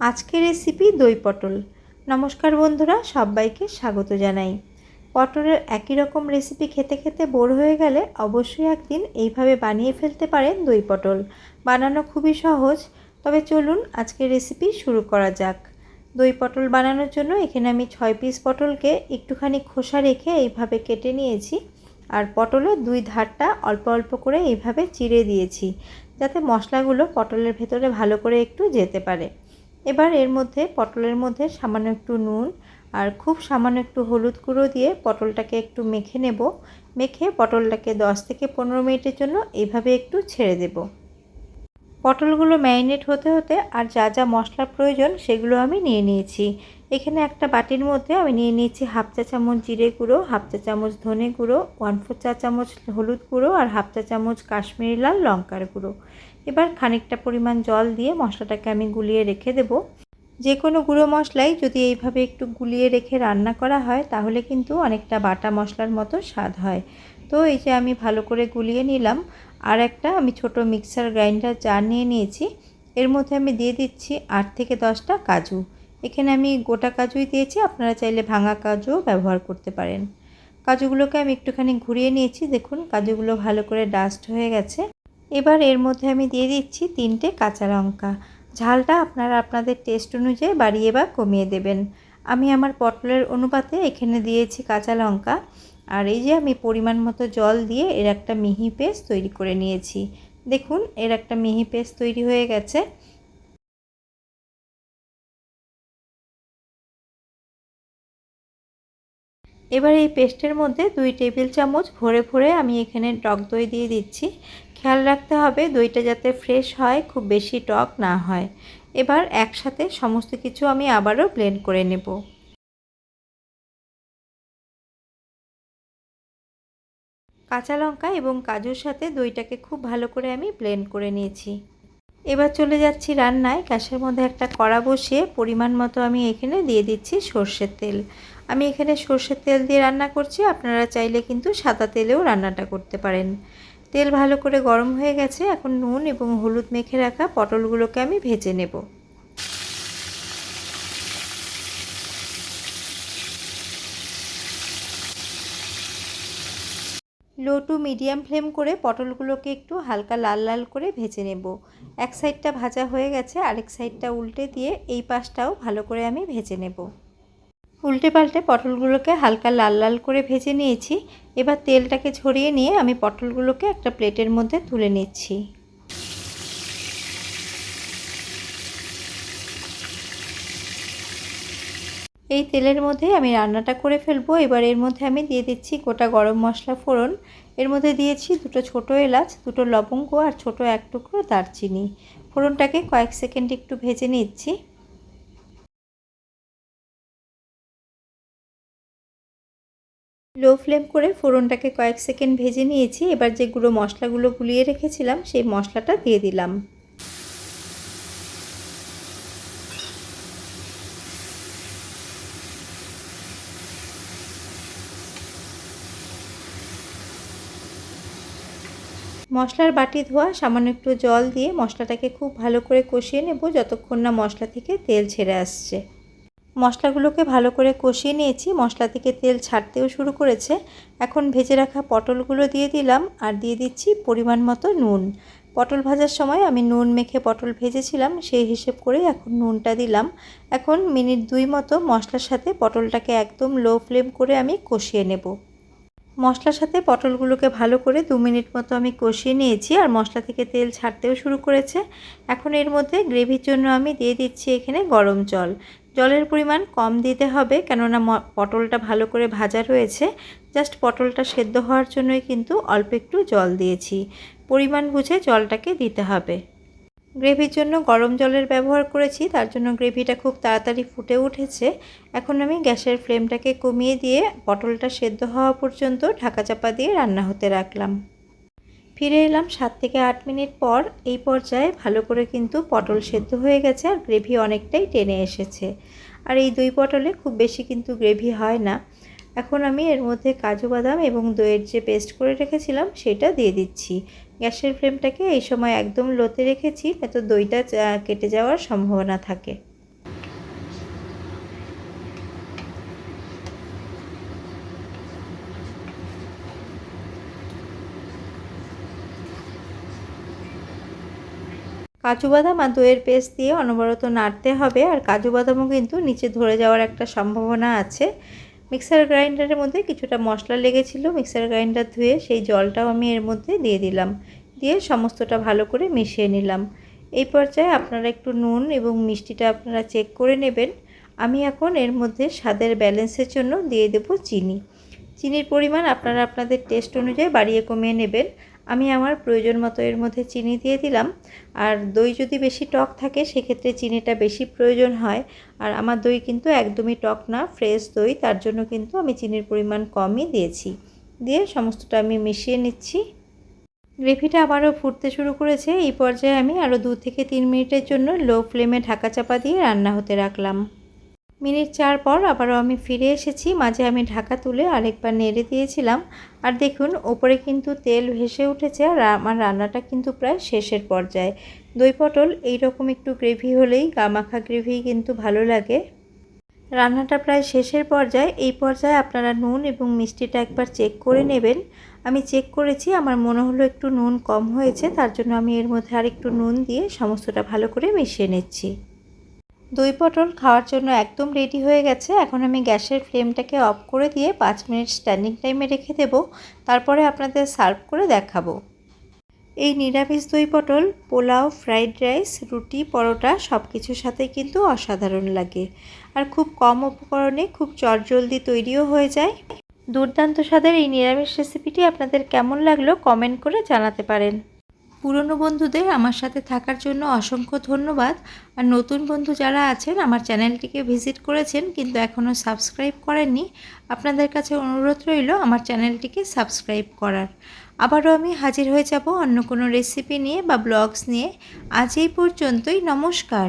আজকের রেসিপি দই পটল। নমস্কার বন্ধুরা, সবাইকে স্বাগত জানাই। পটলের একই রকম রেসিপি খেতে খেতে বোর হয়ে গেলে অবশ্যই একদিন এইভাবে বানিয়ে ফেলতে পারেন দই পটল। বানানো খুবই সহজ, তবে চলুন আজকের রেসিপি শুরু করা যাক। দই পটল বানানোর জন্য এখানে আমি ছয় পিস পটলকে একটুখানি খোসা রেখে এইভাবে কেটে নিয়েছি আর পটলের দুই ধারটা অল্প অল্প করে এইভাবে চিড়ে দিয়েছি, যাতে মশলাগুলো পটলের ভেতরে ভালো করে একটু যেতে পারে। এবার এর মধ্যে পটলের মধ্যে সামান্য একটু নুন আর খুব সামান্য একটু হলুদ গুঁড়ো দিয়ে পটলটাকে একটু মেখে নেব। মেখে পটলটাকে 10 থেকে পনেরো মিনিটের জন্য এইভাবে একটু ছেড়ে দেব। পটলগুলো ম্যারিনেট হতে হতে আর যা যা মশলার প্রয়োজন সেগুলো আমি নিয়ে নিয়েছি। এখানে একটা বাটির মধ্যে আমি নিয়ে নিয়েছি হাফ চা চামচ জিরে গুঁড়ো, হাফ চা চামচ ধনে গুঁড়ো, ওয়ান ফোর চা চামচ হলুদ গুঁড়ো আর হাফ চা চামচ কাশ্মীরি লাল লঙ্কার গুঁড়ো। এবার খানিকটা পরিমাণ জল দিয়ে মশলাটাকে আমি গুলিয়ে রেখে দেব। যে কোনো গুঁড়ো মশলাই যদি এইভাবে একটু গুলিয়ে রেখে রান্না করা হয় তাহলে কিন্তু অনেকটা বাটা মশলার মতো স্বাদ হয়। তো এই যে আমি ভালো করে গুলিয়ে নিলাম। আর একটা আমি ছোট মিক্সার গ্রাইন্ডার জার নিয়ে নিয়েছি। এর মধ্যে আমি দিয়ে দিচ্ছি আট থেকে দশটা কাজু। এখানে আমি গোটা কাজুই দিয়েছি। আপনারা চাইলে ভাঙা কাজুও ব্যবহার করতে পারেন। কাজুগুলোকে আমি একটুখানি ঘুরিয়ে নিয়েছি। দেখুন, কাজুগুলো ভালো করে ডাস্ট হয়ে গেছে। এবার এর মধ্যে আমি দিয়ে দিচ্ছি তিনটে কাঁচা লঙ্কা। ঝালটা আপনারা আপনাদের টেস্ট অনুযায়ী বাড়িয়ে বা কমিয়ে দেবেন। আমি আমার পটলের অনুপাতে এখানে দিয়েছি কাঁচা লঙ্কা। আর এই যে আমি পরিমাণ মতো জল দিয়ে এর একটা মিহি পেস্ট তৈরি করে নিয়েছি। দেখুন, এর একটা মিহি পেস্ট তৈরি হয়ে গেছে। এবার এই পেস্টের মধ্যে দুই টেবিল চামচ ভরে ভরে আমি এখানে টক দই দিয়ে দিচ্ছি। খেয়াল রাখতে হবে, দইটা যাতে ফ্রেশ হয়, খুব বেশি টক না হয়। এবার একসাথে সমস্ত কিছু আমি আবারও ব্লেন্ড করে নেব। কাঁচা লঙ্কা এবং কাজুর সাথে দইটাকে খুব ভালো করে আমি ব্লেন্ড করে নিয়েছি। এবার চলে যাচ্ছি রান্নায়। গ্যাসের মধ্যে একটা কড়া বসিয়ে পরিমাণ মতো আমি এখানে দিয়ে দিচ্ছি সর্ষের তেল। আমি এখানে সর্ষের তেল দিয়ে রান্না করছি। আপনারা চাইলে কিন্তু সাদা তেলেও রান্নাটা করতে পারেন। তেল ভালো করে গরম হয়ে গেছে। এখন নুন এবং হলুদ মেখে রাখা পটলগুলোকে আমি ভেজে নেব। লো টু মিডিয়াম ফ্লেম করে পটলগুলোকে একটু হালকা লাল লাল করে ভেজে নেব। এক সাইডটা ভাজা হয়ে গেছে, আরেক সাইডটা উল্টে দিয়ে এই পাশটাও ভালো করে আমি ভেজে নেব। উল্টে পাল্টে পটলগুলোকে হালকা লাল লাল করে ভেজে নিয়েছি। এবার তেলটাকে ছড়িয়ে নিয়ে আমি পটলগুলোকে একটা প্লেটের মধ্যে তুলে নিচ্ছি। এই তেলের মধ্যে আমি রান্নাটা করে ফেলব। এবার এর মধ্যে আমি দিয়ে দিচ্ছি গোটা গরম মশলা ফোড়ন। এর মধ্যে দিয়েছি দুটো ছোট এলাচ, দুটো লবঙ্গ আর ছোট এক টুকরো দারচিনি। ফোড়নটাকে কয়েক সেকেন্ড একটু ভেজে নিচ্ছি। লো ফ্লেম করে ফোড়নটাকে কয়েক সেকেন্ড ভেজে নিয়েছি। এবার যে গুঁড়ো মশলাগুলো গুলিয়ে রেখেছিলাম, সেই মশলাটা দিয়ে দিলাম। মশলার বাটি ধোয়া, সামান্য একটু জল দিয়ে মশলাটাকে খুব ভালো করে কষিয়ে নেব যতক্ষণ না মশলা থেকে তেল ছেড়ে আসছে। মশলাগুলোকে ভালো করে কষিয়ে নিয়েছি, মশলা থেকে তেল ছাড়তেও শুরু করেছে। এখন ভেজে রাখা পটলগুলো দিয়ে দিলাম আর দিয়ে দিচ্ছি পরিমাণ মতো নুন। পটল ভাজার সময় আমি নুন মেখে পটল ভেজেছিলাম, সেই হিসেব করে এখন নুনটা দিলাম। এখন মিনিট দুই মতো মশলার সাথে পটলটাকে একদম লো ফ্লেম করে আমি কষিয়ে নেব। মশলার সাথে পটলগুলোকে ভালো করে দু মিনিট মতো আমি কষিয়ে নিয়েছি আর মশলা থেকে তেল ছাড়তেও শুরু করেছে। এখন এর মধ্যে গ্রেভির জন্য আমি দিয়ে দিচ্ছি এখানে গরম জল। জলের পরিমাণ কম দিতে হবে কেননা পটলটা ভালো করে ভাজা রয়েছে। জাস্ট পটলটা সেদ্ধ হওয়ার জন্যই কিন্তু অল্প একটু জল দিয়েছি। পরিমাণ বুঝে জলটাকে দিতে হবে। গ্রেভির জন্য গরম জলের ব্যবহার করেছি, তার জন্য গ্রেভিটা খুব তাড়াতাড়ি ফুটে উঠেছে। এখন আমি গ্যাসের ফ্লেমটাকে কমিয়ে দিয়ে পটলটা সেদ্ধ হওয়া পর্যন্ত ঢাকা চাপা দিয়ে রান্না হতে রাখলাম। ফিরে এলাম সাত থেকে আট মিনিট পর, এই পর্যায়ে ভালো করে কিন্তু পটল সেদ্ধ হয়ে গেছে আর গ্রেভি অনেকটাই টেনে এসেছে। আর এই দুই পটলে খুব বেশি কিন্তু গ্রেভি হয় না। এখন আমি এর মধ্যে কাজু বাদাম এবং দইয়ের যে পেস্ট করে রেখেছিলাম, সেটা দিয়ে দিচ্ছি। গ্যাসের ফ্লেমটাকে এই সময় একদম লোতে রেখেছি এত দইটা কেটে যাওয়ার সম্ভাবনা থাকে। কাজু বাদাম আর দইয়ের পেস্ট দিয়ে অনবরত নাড়তে হবে, আর কাজু বাদামও কিন্তু নিচে ধরে যাওয়ার একটা সম্ভাবনা আছে। মিক্সার গ্রাইন্ডারের মধ্যে কিছুটা মশলা লেগেছিল, মিক্সার গ্রাইন্ডার ধুয়ে সেই জলটাও আমি এর মধ্যে দিয়ে দিলাম। দিয়ে সমস্তটা ভালো করে মিশিয়ে নিলাম। এই পর্যায়ে আপনারা একটু নুন এবং মিষ্টিটা আপনারা চেক করে নেবেন। আমি এখন এর মধ্যে স্বাদের ব্যালেন্সের জন্য দিয়ে দেব চিনি। চিনির পরিমাণ আপনারা আপনাদের টেস্ট অনুযায়ী বাড়িয়ে কমিয়ে নেবেন। আমি আমার প্রয়োজন মতো এর মধ্যে চিনি দিয়ে দিলাম। আর দই যদি বেশি টক থাকে, সেক্ষেত্রে চিনিটা বেশি প্রয়োজন হয়। আর আমার দই কিন্তু একদমই টক না, ফ্রেশ দই, তার জন্য কিন্তু আমি চিনির পরিমাণ কমই দিয়েছি। দিয়ে সমস্তটা আমি মিশিয়ে নিচ্ছি। গ্রেভিটা আবারও ফুটতে শুরু করেছে। এই পর্যায়ে আমি আরও দু থেকে তিন মিনিটের জন্য লো ফ্লেমে ঢাকা চাপা দিয়ে রান্না হতে রাখলাম। মিনিট চার পর আবারও আমি ফিরে এসেছি। মাঝে আমি ঢাকা তুলে আরেকবার নেড়ে দিয়েছিলাম। আর দেখুন, ওপরে কিন্তু তেল ভেসে উঠেছে আর আমার রান্নাটা কিন্তু প্রায় শেষের পর্যায়ে। দই পটল এইরকম একটু গ্রেভি হলেই গামাখা গ্রেভি কিন্তু ভালো লাগে। রান্নাটা প্রায় শেষের পর্যায়ে। এই পর্যায়ে আপনারা নুন এবং মিষ্টিটা একবার চেক করে নেবেন। আমি চেক করেছি, আমার মনে হলো একটু নুন কম হয়েছে, তার জন্য আমি এর মধ্যে আর একটু নুন দিয়ে সমস্তটা ভালো করে মিশিয়ে নিচ্ছি। দই পটল খাওয়ার জন্য একদম রেডি হয়ে গেছে। এখন আমি গ্যাসের ফ্লেমটাকে অফ করে দিয়ে পাঁচ মিনিট স্ট্যান্ডিং টাইমে রেখে দেব। তারপরে আপনাদের সার্ভ করে দেখাবো। এই নিরামিষ দই পটল, পোলাও ফ্রাইড রাইস রুটি, পরোটা সব কিছুর সাথে কিন্তু অসাধারণ লাগে। আর খুব কম উপকরণে খুব চটজলদি তৈরিও হয়ে যায়। দুর্দান্ত স্বাদের এই নিরামিষ রেসিপিটি আপনাদের কেমন লাগল কমেন্ট করে জানাতে পারেন। পুরনো বন্ধুদের আমার সাথে থাকার জন্য অসংখ্য ধন্যবাদ। আর নতুন বন্ধু যারা আছেন, আমার চ্যানেলটিকে ভিজিট করেছেন কিন্তু এখনও সাবস্ক্রাইব করেননি, আপনাদের কাছে অনুরোধ রইল আমার চ্যানেলটিকে সাবস্ক্রাইব করার। আবারও আমি হাজির হয়ে যাব অন্য কোনো রেসিপি নিয়ে বা ব্লগস নিয়ে। আজ এই পর্যন্তই, নমস্কার।